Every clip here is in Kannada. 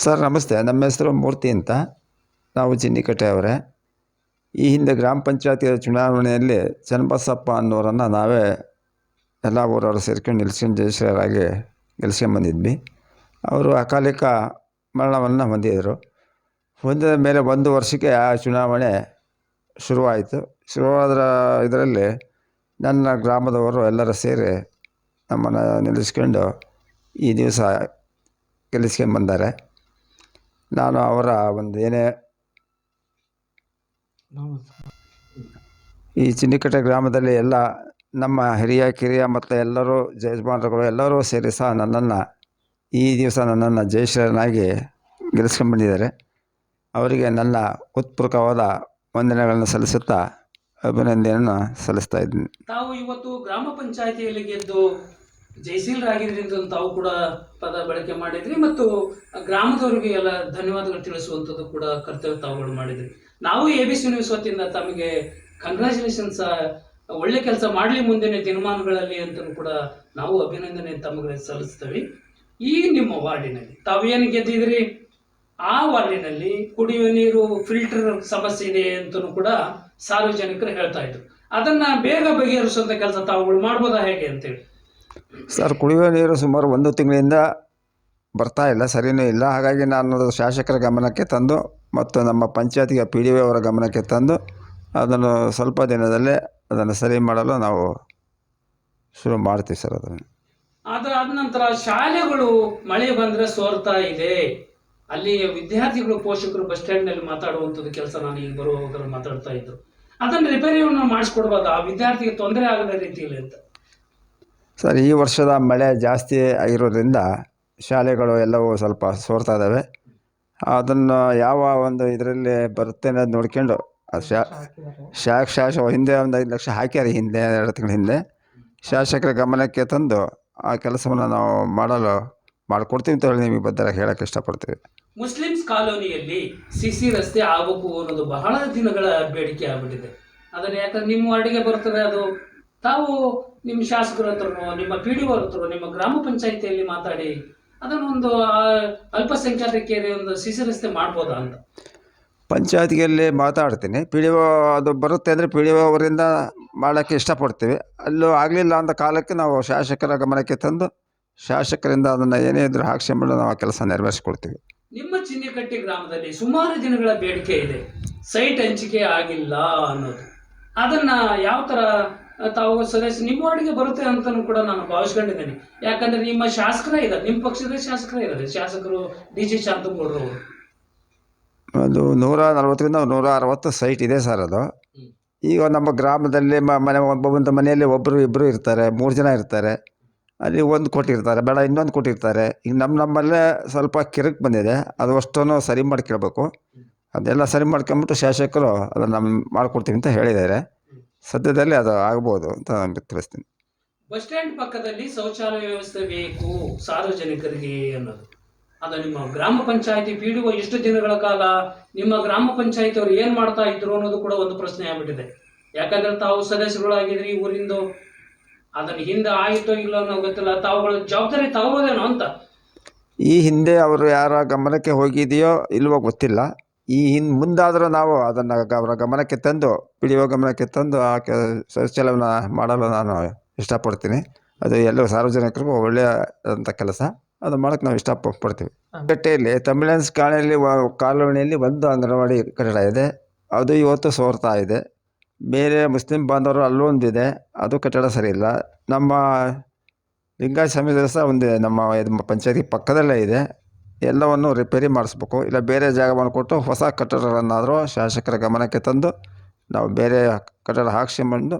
ಸರ್, ನಮಸ್ತೆ. ನಮ್ಮ ಹೆಸರು ಮೂರ್ತಿ ಅಂತ. ನಾವು ಚಿನ್ನಿಕಟ್ಟೆ ಅವರೇ. ಈ ಹಿಂದೆ ಗ್ರಾಮ ಪಂಚಾಯತಿ ಚುನಾವಣೆಯಲ್ಲಿ ಚನ್ನಬಸಪ್ಪ ಅನ್ನೋರನ್ನು ನಾವೇ ಎಲ್ಲ ಊರವರು ಸೇರ್ಕೊಂಡು ನಿಲ್ಸ್ಕೊಂಡು ಜಯಶ್ರೀಯರಾಗಿ ಗೆಲ್ಸ್ಕೊಂಬಂದಿದ್ವಿ ಅವರು ಅಕಾಲಿಕ ಮರಣವನ್ನು ಹೊಂದಿದರು. ಹೊಂದಿದ ಮೇಲೆ ಒಂದು ವರ್ಷಕ್ಕೆ ಆ ಚುನಾವಣೆ ಶುರುವಾಯಿತು. ಶುರುವಾದ ಇದರಲ್ಲಿ ನನ್ನ ಗ್ರಾಮದವರು ಎಲ್ಲರೂ ಸೇರಿ ನಮ್ಮನ್ನು ನಿಲ್ಲಿಸ್ಕೊಂಡು ಈ ದಿವಸ ಗೆಲ್ಲಿಸ್ಕೊಂಬಂದಾರೆ ನಾನು ಅವರ ಒಂದು ಏನೇ ಈ ಚಿನ್ನಿಕಟ್ಟೆ ಗ್ರಾಮದಲ್ಲಿ ಎಲ್ಲ ನಮ್ಮ ಹಿರಿಯ, ಕಿರಿಯ ಮತ್ತು ಎಲ್ಲರೂ ಯಜಮಾನರುಗಳು ಎಲ್ಲರೂ ಸೇರಿ ಸಹ ನನ್ನನ್ನು ಈ ದಿವಸ ನನ್ನನ್ನು ಜಯಶ್ರೀನಾಗಿ ಗೆಲ್ಲಿಸ್ಕೊಂಡ್ಬಂದಿದ್ದಾರೆ. ಅವರಿಗೆ ನನ್ನ ಉತ್ಪೂರ್ಕವಾದ ವಂದನೆಗಳನ್ನು ಸಲ್ಲಿಸುತ್ತಾ ಅಭಿನಂದನೆಯನ್ನು ಸಲ್ಲಿಸ್ತಾ ಇದ್ದೀನಿ. ತಾವು ಇವತ್ತು ಗ್ರಾಮ ಪಂಚಾಯತಿಯಲ್ಲಿ ಗೆದ್ದು ಜಯಶೀಲರಾಗಿದ್ರಿಂದ ತಾವು ಕೂಡ ಪದ ಬಳಕೆ ಮಾಡಿದ್ರಿ ಮತ್ತು ಗ್ರಾಮದವರಿಗೆ ಎಲ್ಲ ಧನ್ಯವಾದಗಳು ತಿಳಿಸುವಂಥದ್ದು ಕೂಡ ಕರ್ತವ್ಯ ತಾವುಗಳು ಮಾಡಿದ್ರಿ. ನಾವು ಎ ಬಿ ಸಿ ನ್ಯೂಸ್ ವತಿಯಿಂದ ತಮಗೆ ಕಂಗ್ರ್ಯಾಚುಲೇಷನ್ಸ್ ಒಳ್ಳೆ ಕೆಲಸ ಮಾಡಲಿ ಮುಂದಿನ ದಿನಮಾನಗಳಲ್ಲಿ ಅಂತ ಕೂಡ ನಾವು ಅಭಿನಂದನೆ ತಮಗೆ ಸಲ್ಲಿಸ್ತೇವೆ. ಈ ನಿಮ್ಮ ವಾರ್ಡಿನಲ್ಲಿ ತಾವೇನು ಗೆದ್ದಿದ್ರಿ? ಆ ವಾರ್ಡಿನಲ್ಲಿ ಕುಡಿಯುವ ನೀರು ಫಿಲ್ಟರ್ ಸಮಸ್ಯೆ ಇದೆ ಅಂತಲೂ ಕೂಡ ಸಾರ್ವಜನಿಕರು ಹೇಳ್ತಾ ಇದ್ರು. ಅದನ್ನ ಬೇಗ ಬಗೆಹರಿಸುವಂತ ಕೆಲಸ ತಾವುಗಳು ಮಾಡ್ಬೋದಾ ಹೇಗೆ ಅಂತೇಳಿ. ಸರ್, ಕುಡಿಯುವ ನೀರು ಸುಮಾರು ಒಂದು ತಿಂಗಳಿಂದ ಬರ್ತಾ ಇಲ್ಲ ಸರಿಯೂ ಇಲ್ಲ. ಹಾಗಾಗಿ ನಾನು ಅದು ಶಾಸಕರ ಗಮನಕ್ಕೆ ತಂದು ಮತ್ತು ನಮ್ಮ ಪಂಚಾಯತಿಗೆ ಪಿ ಡಿ ಒ ಅವರ ಗಮನಕ್ಕೆ ತಂದು ಅದನ್ನು ಸ್ವಲ್ಪ ದಿನದಲ್ಲೇ ಅದನ್ನು ಸರಿ ಮಾಡಲು ನಾವು ಶುರು ಮಾಡ್ತೀವಿ ಸರ್ ಅದನ್ನು. ಆದ ನಂತರ ಶಾಲೆಗಳು ಮಳೆ ಬಂದರೆ ಸೋರ್ತಾ ಇದೆ. ಅಲ್ಲಿ ವಿದ್ಯಾರ್ಥಿಗಳು ಪೋಷಕರು ಬಸ್ ಸ್ಟ್ಯಾಂಡ್ನಲ್ಲಿ ಮಾತಾಡುವಂಥದ್ದು ಕೆಲಸ ನಾನು ಈಗ ಬರುವಾಗ ಮಾತಾಡ್ತಾ ಇದ್ರು ಅದನ್ನು ರಿಪೇರಿಯನ್ನು ಮಾಡಿಸ್ಕೊಡ್ಬೋದು. ಆ ವಿದ್ಯಾರ್ಥಿಗೆ ತೊಂದರೆ ಆಗದ ರೀತಿಯಲ್ಲಿ ಅಂತ. ಸರ್ ಈ ವರ್ಷದ ಮಳೆ ಜಾಸ್ತಿ ಆಗಿರೋದ್ರಿಂದ ಶಾಲೆಗಳು ಎಲ್ಲವೂ ಸ್ವಲ್ಪ ಸೋರ್ತಾ ಇದ್ದಾವೆ ಅದನ್ನು ಯಾವ ಒಂದು ಇದರಲ್ಲಿ ಬರುತ್ತೆ ಅನ್ನೋದು ನೋಡ್ಕೊಂಡು ಶಾ ಶಾಖ ಶಾಸ ಹಿಂದೆ ಒಂದು ಐದು ಲಕ್ಷ ಹಾಕ್ಯಾರಿ ಹಿಂದೆ ಎರಡು ತಿಂಗಳ ಹಿಂದೆ. ಶಾಸಕರ ಗಮನಕ್ಕೆ ತಂದು ಆ ಕೆಲಸವನ್ನು ನಾವು ಮಾಡಲು ಮಾಡಿಕೊಡ್ತೀವಿ ಅಂತ ಹೇಳಿ ನಿಮಗೆ ಬದ್ಧರಾಗಿ ಹೇಳಕ್ಕೆ ಇಷ್ಟಪಡ್ತೀವಿ. ಮುಸ್ಲಿಮ್ಸ್ ಕಾಲೋನಿಯಲ್ಲಿ ಸಿಸಿ ರಸ್ತೆ ಆಗಬೇಕು ಅನ್ನೋದು ಬಹಳ ದಿನಗಳ ಬೇಡಿಕೆ ಆಗ್ಬಿಟ್ಟಿದೆ. ಅದನ್ನ ಯಾಕಂದ್ರೆ ನಿಮ್ಮ ವಾರ್ಡಿಗೆ ಬರ್ತದೆ ಅದು ತಾವು ನಿಮ್ಮ ಶಾಸಕರ ಹತ್ರನೋ ನಿಮ್ಮ ಪಿ ಡಿ ಹತ್ರ ನಿಮ್ಮ ಗ್ರಾಮ ಪಂಚಾಯಿತಿಯಲ್ಲಿ ಮಾತಾಡಿ ಅದನ್ನೊಂದು ಅಲ್ಪಸಂಖ್ಯಾತರಿಗೆ ಒಂದು ಸಿಸಿ ರಸ್ತೆ ಮಾಡ್ಬೋದಾ ಅಂತ. ಪಂಚಾಯತಿಯಲ್ಲಿ ಮಾತಾಡ್ತೀನಿ. ಪಿ ಡಿ ಒ ಅದು ಬರುತ್ತೆ ಅಂದರೆ ಪಿ ಡಿ ಒ ಅವರಿಂದ ಮಾಡೋಕ್ಕೆ ಇಷ್ಟಪಡ್ತೀವಿ. ಅಲ್ಲೂ ಆಗಲಿಲ್ಲ ಅಂತ ಕಾಲಕ್ಕೆ ನಾವು ಶಾಸಕರ ಗಮನಕ್ಕೆ ತಂದು ಶಾಸಕರಿಂದ ಅದನ್ನು ಏನೇ ಇದ್ರೂ ಹಾಕ್ಸ್ಕೊಂಬಿಟ್ಟು ನಾವು ಆ ಕೆಲಸ ನೆರವೇರಿಸ್ಕೊಡ್ತೀವಿ. ನಿಮ್ಮ ಚಿನ್ನಿಕಟ್ಟಿ ಗ್ರಾಮದಲ್ಲಿ ಸುಮಾರು ದಿನಗಳ ಬೇಡಿಕೆ ಇದೆ. ಸೈಟ್ ಹಂಚಿಕೆ ಆಗಿಲ್ಲ ಅನ್ನೋದು. ಅದನ್ನು ಯಾವ ಆ, ತಾವು ಸದಸ್ಯ ನಿಮ್ಮ ವಾರ್ಡ್ಗೆ ಬರುತ್ತೆ ಅಂತಲೂ ಕೂಡ ನಾನು ಭಾವಿಸ್ಕೊಂಡಿದ್ದೇನೆ. ಯಾಕಂದ್ರೆ ನಿಮ್ಮ ಶಾಸಕರೇ ಇದ್ದಾರೆ ನಿಮ್ಮ ಪಕ್ಷದ ಶಾಸಕರೇ ಇದ್ದಾರೆ ಶಾಸಕರು ಡಿ ಜಿ ಶಾಂತಗೌಡರು ಒಂದು ನೂರ ನಲವತ್ತರಿಂದ ನೂರ ಅರವತ್ತು ಸೈಟ್ ಇದೆ ಸರ್ ಅದು. ಈಗ ನಮ್ಮ ಗ್ರಾಮದಲ್ಲಿ ಮನೆ ಒಂದು ಮನೆಯಲ್ಲಿ ಒಬ್ಬರು ಇಬ್ಬರು ಇರ್ತಾರೆ ಮೂರು ಜನ ಇರ್ತಾರೆ. ಅಲ್ಲಿ ಒಂದು ಕೊಟ್ಟಿರ್ತಾರೆ ಬೇಡ ಇನ್ನೊಂದು ಕೊಟ್ಟಿರ್ತಾರೆ ಈಗ ನಮ್ಮ ನಮ್ಮಲ್ಲೇ ಸ್ವಲ್ಪ ಕಿರುಕು ಬಂದಿದೆ ಅದು ಅಷ್ಟನ್ನು ಸರಿ ಮಾಡ್ಕೊಳ್ಬೇಕು. ಅದೆಲ್ಲ ಸರಿ ಮಾಡ್ಕೊಂಬಿಟ್ಟು ಶಾಸಕರು ಅದನ್ನು ನಮ್ಮ ಮಾಡಿಕೊಡ್ತೀವಿ ಅಂತ ಹೇಳಿದ್ದಾರೆ. ಸದ್ಯದಲ್ಲಿ ಅದು ಆಗ್ಬೋದು ಅಂತ ನಾನು ತಿಳಿಸ್ತೀನಿ. ಬಸ್ ಸ್ಟ್ಯಾಂಡ್ ಪಕ್ಕದಲ್ಲಿ ಶೌಚಾಲಯ ವ್ಯವಸ್ಥೆ ಬೇಕು ಸಾರ್ವಜನಿಕರಿಗೆ ಅನ್ನೋದು. ಅದು ನಿಮ್ಮ ಗ್ರಾಮ ಪಂಚಾಯತಿ ಪಿ ಡಿ ಎಷ್ಟು ದಿನಗಳ ಕಾಲ ನಿಮ್ಮ ಗ್ರಾಮ ಪಂಚಾಯತಿ ಅವರು ಏನ್ ಮಾಡ್ತಾ ಇದ್ರು ಅನ್ನೋದು ಕೂಡ ಒಂದು ಪ್ರಶ್ನೆ ಆಗ್ಬಿಟ್ಟಿದೆ. ಯಾಕಂದ್ರೆ ತಾವು ಸದಸ್ಯರುಗಳಾಗಿದ್ರಿ ಊರಿಂದು. ಅದನ್ನ ಹಿಂದೆ ಆಯಿತೋ ಇಲ್ಲೋ ಅನ್ನೋ ಗೊತ್ತಿಲ್ಲ. ತಾವುಗಳ ಜವಾಬ್ದಾರಿ ತಗೋಬೋದೇನೋ ಅಂತ. ಈ ಹಿಂದೆ ಅವರು ಯಾರ ಗಮನಕ್ಕೆ ಹೋಗಿದೆಯೋ ಇಲ್ವೋ ಗೊತ್ತಿಲ್ಲ. ಈ ಹಿಂದೆ ಮುಂದಾದರೂ ನಾವು ಅದನ್ನು ಅವರ ಗಮನಕ್ಕೆ ತಂದು ಪಿ ಗಮನಕ್ಕೆ ತಂದು ಆ ಕೆ ಶೌಚಾಲಯವನ್ನು ಮಾಡಲು ನಾನು ಇಷ್ಟಪಡ್ತೀನಿ. ಅದು ಎಲ್ಲ ಸಾರ್ವಜನಿಕರಿಗೂ ಒಳ್ಳೆಯದಂಥ ಕೆಲಸ. ಅದು ಮಾಡೋಕ್ಕೆ ನಾವು ಇಷ್ಟಪಡ್ತೀವಿ. ಕಟ್ಟೆಯಲ್ಲಿ ತಮಿಳನ್ಸ್ ಕಾಲೋನಿಯಲ್ಲಿ ಕಾಲೋನಿಯಲ್ಲಿ ಒಂದು ಅಂಗನವಾಡಿ ಕಟ್ಟಡ ಇದೆ ಅದು ಇವತ್ತು ಸೋರ್ತಾ ಇದೆ. ಬೇರೆ ಮುಸ್ಲಿಂ ಬಾಂಧವರು ಅಲ್ಲೊಂದಿದೆ. ಅದು ಕಟ್ಟಡ ಸರಿ ಇಲ್ಲ ನಮ್ಮ ಲಿಂಗಾಯತ ಸಮಿತಿ ಸಹ ಒಂದಿದೆ. ನಮ್ಮ ಪಂಚಾಯತಿ ಪಕ್ಕದಲ್ಲೇ ಇದೆ. ಎಲ್ಲವನ್ನು ರಿಪೇರಿ ಮಾಡಿಸ್ಬೇಕು. ಇಲ್ಲ ಬೇರೆ ಜಾಗವನ್ನು ಕೊಟ್ಟು ಹೊಸ ಕಟ್ಟಡಗಳನ್ನಾದರೂ ಶಾಸಕರ ಗಮನಕ್ಕೆ ತಂದು ನಾವು ಬೇರೆ ಕಟ್ಟಡ ಹಾಕ್ಸ್ಕೊಂಬಂದು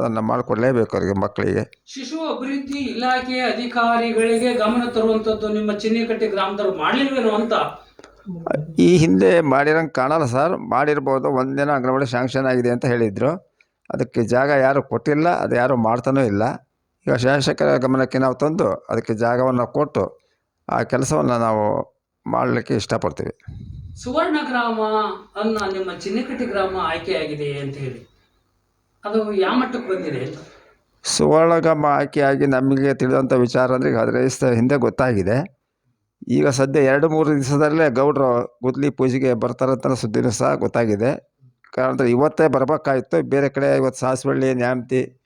ಅದನ್ನು ಮಾಡಿಕೊಡ್ಲೇಬೇಕು ಅವರಿಗೆ ಮಕ್ಕಳಿಗೆ. ಶಿಶು ಅಭಿವೃದ್ಧಿ ಇಲಾಖೆಯ ಅಧಿಕಾರಿಗಳಿಗೆ ಗಮನ ತರುವಂಥದ್ದು ನಿಮ್ಮ ಚಿನ್ನಿಕಟ್ಟೆ ಗ್ರಾಮದವರು ಮಾಡಲಿಲ್ವೇನೋ ಅಂತ? ಈ ಹಿಂದೆ ಮಾಡಿರೋಂಗೆ ಕಾಣಲ್ಲ ಸರ್. ಮಾಡಿರ್ಬೋದು ಒಂದಿನ ಅಂಗನವಾಡಿ ಶಾಂಕ್ಷನ್ ಆಗಿದೆ ಅಂತ ಹೇಳಿದರು. ಅದಕ್ಕೆ ಜಾಗ ಯಾರು ಕೊಟ್ಟಿಲ್ಲ ಅದು ಯಾರು ಮಾಡ್ತಾನೂ ಇಲ್ಲ. ಈಗ ಶಾಸಕರ ಗಮನಕ್ಕೆ ನಾವು ತಂದು ಅದಕ್ಕೆ ಜಾಗವನ್ನು ಕೊಟ್ಟು ಆ ಕೆಲಸವನ್ನು ನಾವು ಮಾಡಲಿಕ್ಕೆ ಇಷ್ಟಪಡ್ತೀವಿ. ಸುವರ್ಣ ಗ್ರಾಮ ಅನ್ನ ನಿಮ್ಮ ಚಿನ್ನಕಟ್ಟಿ ಗ್ರಾಮ ಆಯ್ಕೆಯಾಗಿದೆ ಅಂತ ಹೇಳಿ. ಅದು ಯಾವ ಮಟ್ಟಕ್ಕೆ ಬಂದಿದೆ ಅಂತ? ಸುವರ್ಣಗಮ ಆಯ್ಕೆಯಾಗಿ ನಮಗೆ ತಿಳಿದಂಥ ವಿಚಾರ ಅಂದರೆ ಈಗ ಅದರ ಹಿಂದೆ ಗೊತ್ತಾಗಿದೆ. ಈಗ ಸದ್ಯ ಎರಡು ಮೂರು ದಿವಸದಲ್ಲೇ ಗೌಡ್ರು ಗುದ್ಲಿ ಪೂಜೆಗೆ ಬರ್ತಾರಂತ ಸುದ್ದಿನೂ ಸಹ ಗೊತ್ತಾಗಿದೆ. ಕಾರಣ ಇವತ್ತೇ ಬರಬೇಕಾಯಿತು. ಬೇರೆ ಕಡೆ ಇವತ್ತು ಸಾಸಿವಳ್ಳಿ ನ್ಯಾಮತಿ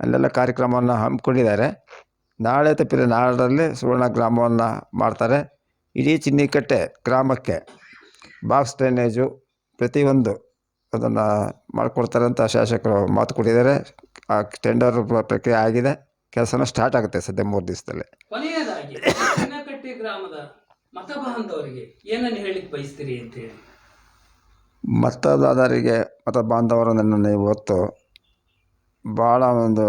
ಅಲ್ಲೆಲ್ಲ ಕಾರ್ಯಕ್ರಮವನ್ನು ಹಮ್ಮಿಕೊಂಡಿದ್ದಾರೆ. ನಾಳೆ ತಪ್ಪಿದ ನಾಡಲ್ಲಿ ಸುವರ್ಣ ಗ್ರಾಮವನ್ನು ಮಾಡ್ತಾರೆ. ಇಡೀ ಚಿನ್ನಿಕಟ್ಟೆ ಗ್ರಾಮಕ್ಕೆ ಬಾಕ್ಸ್ ಡ್ರೈನೇಜು ಪ್ರತಿಯೊಂದು ಅದನ್ನು ಮಾಡಿಕೊಡ್ತಾರೆ ಅಂತ ಶಾಸಕರು ಮಾತು ಕೊಟ್ಟಿದ್ದಾರೆ. ಆ ಟೆಂಡರ್ ಪ್ರಕ್ರಿಯೆ ಆಗಿದೆ. ಕೆಲಸನೂ ಸ್ಟಾರ್ಟ್ ಆಗುತ್ತೆ ಸದ್ಯ ಮೂರು ದಿವಸದಲ್ಲಿ. ಕೊನೆಯದಾಗಿ ಚಿನ್ನಕಟ್ಟಿ ಗ್ರಾಮದ ಮತ ಬಾಂಧವರಿಗೆ ಏನನ್ನು ಹೇಳಿಕ್ ಬಯಸ್ತೀರಿ ಅಂತ ಹೇಳಿ. ಮತದಾರರಿಗೆ ಮತ ಬಾಂಧವರನ್ನು ಇವತ್ತು ಭಾಳ ಒಂದು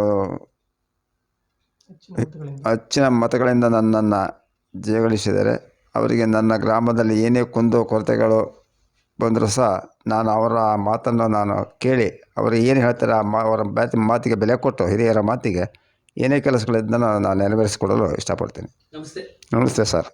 ಹೆಚ್ಚಿನ ಮತಗಳಿಂದ? ನನ್ನನ್ನು ಜಯಗಳಿಸಿದರೆ ಅವರಿಗೆ ನನ್ನ ಗ್ರಾಮದಲ್ಲಿ ಏನೇ ಕುಂದು ಕೊರತೆಗಳು ಬಂದರೂ ಸಹ ನಾನು ಅವರ ಮಾತನ್ನು ನಾನು ಕೇಳಿ ಅವರು ಏನು ಹೇಳ್ತಾರೆ ಆ ಮಾ ಅವರ ಮಾತಿ ಮಾತಿಗೆ ಬೆಲೆ ಕೊಟ್ಟು ಹಿರಿಯರ ಮಾತಿಗೆ ಏನೇ ಕೆಲಸಗಳಿದ್ದನ್ನು ನಾನು ನೆರವೇರಿಸಿಕೊಡಲು ಇಷ್ಟಪಡ್ತೀನಿ. ನಮಸ್ತೆ. ನಮಸ್ತೆ ಸರ್.